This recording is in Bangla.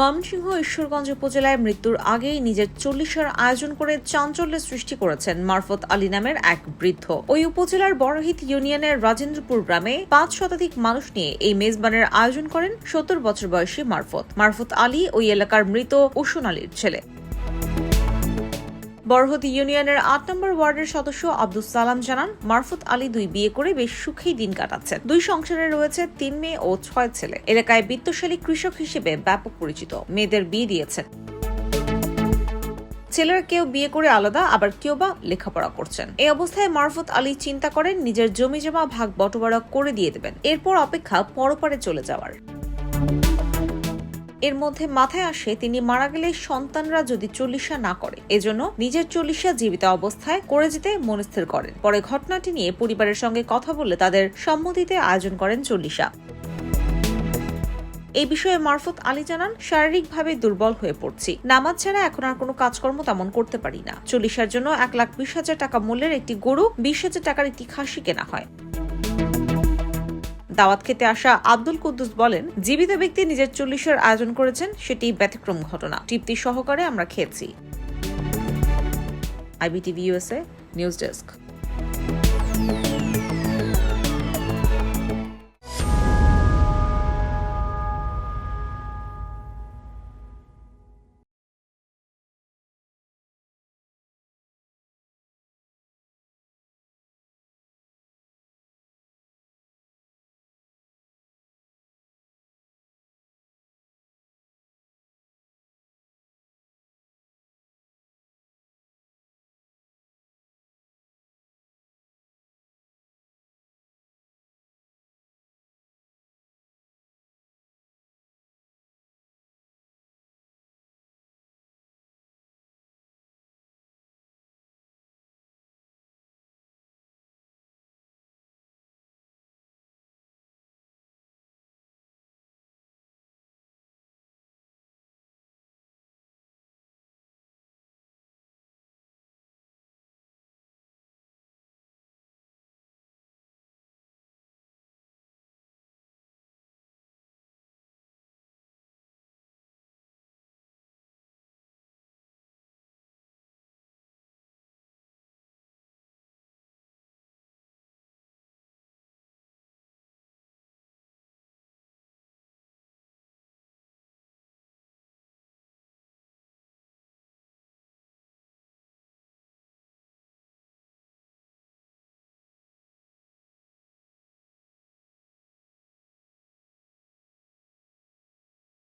ময়মনসিংহ ঈশ্বরগঞ্জ উপজেলায় মৃত্যুর আগেই নিজের চল্লিশের আয়োজন করে চাঞ্চল্য সৃষ্টি করেছেন মারফত আলী নামের এক বৃদ্ধ। ওই উপজেলার বড়হিত ইউনিয়নের রাজেন্দ্রপুর গ্রামে পাঁচ শতাধিক মানুষ নিয়ে এই মেজবানের আয়োজন করেন সত্তর বছর বয়সী মারফত। মারফত আলী ওই এলাকার মৃত উসুন আলীর ছেলে। বরহদ ইউনিয়নের আট নম্বর ওয়ার্ডের সদস্য আব্দুল সালাম জানান, মারফুত আলী দুই বিয়ে করে বেশ সুখেই দিন কাটাচ্ছেন। দুই সংসারে রয়েছে তিন মেয়ে ও ছয় ছেলে। এলাকায় বিত্তশালী কৃষক হিসেবে ব্যাপক পরিচিত। মেয়েদের বিয়ে দিয়েছেন। ছেলেরা কেউ বিয়ে করে আলাদা, আবার কেউ বা লেখাপড়া করছেন। এই অবস্থায় মারফত আলী চিন্তা করেন, নিজের জমি জমা ভাগ বটোয়ারা করে দিয়ে দেবেন। এরপর অপেক্ষা পরপারে চলে যাওয়ার। এর মধ্যে মাথায় আসে তিনি মারা গেলে সন্তানরা যদি চল্লিশা না করে। এজন্য নিজের চল্লিশা জীবিত অবস্থায় করে যেতে মনস্থির করেন। পরে ঘটনাটি নিয়ে পরিবারের সঙ্গে কথা বলে তাদের সম্মতিতে আয়োজন করেন চল্লিশা। এই বিষয়ে মারফত আলী জানান, শারীরিকভাবে দুর্বল হয়ে পড়ছি। নামাজ ছাড়া এখন আর কোনো কাজকর্ম তেমন করতে পারি না। চল্লিশার জন্য এক লাখ বিশ হাজার টাকা মূল্যের একটি গরু, বিশ হাজার টাকার একটি খাসি কেনা হয়। দাওয়াত খেতে আসা আব্দুল কুদ্দুস বলেন, জীবিত ব্যক্তি নিজের চল্লিশের আয়োজন করেছেন, সেটি ব্যতিক্রম ঘটনা। তৃপ্তি সহকারে আমরা খেয়েছি। IBTV USA, news desk.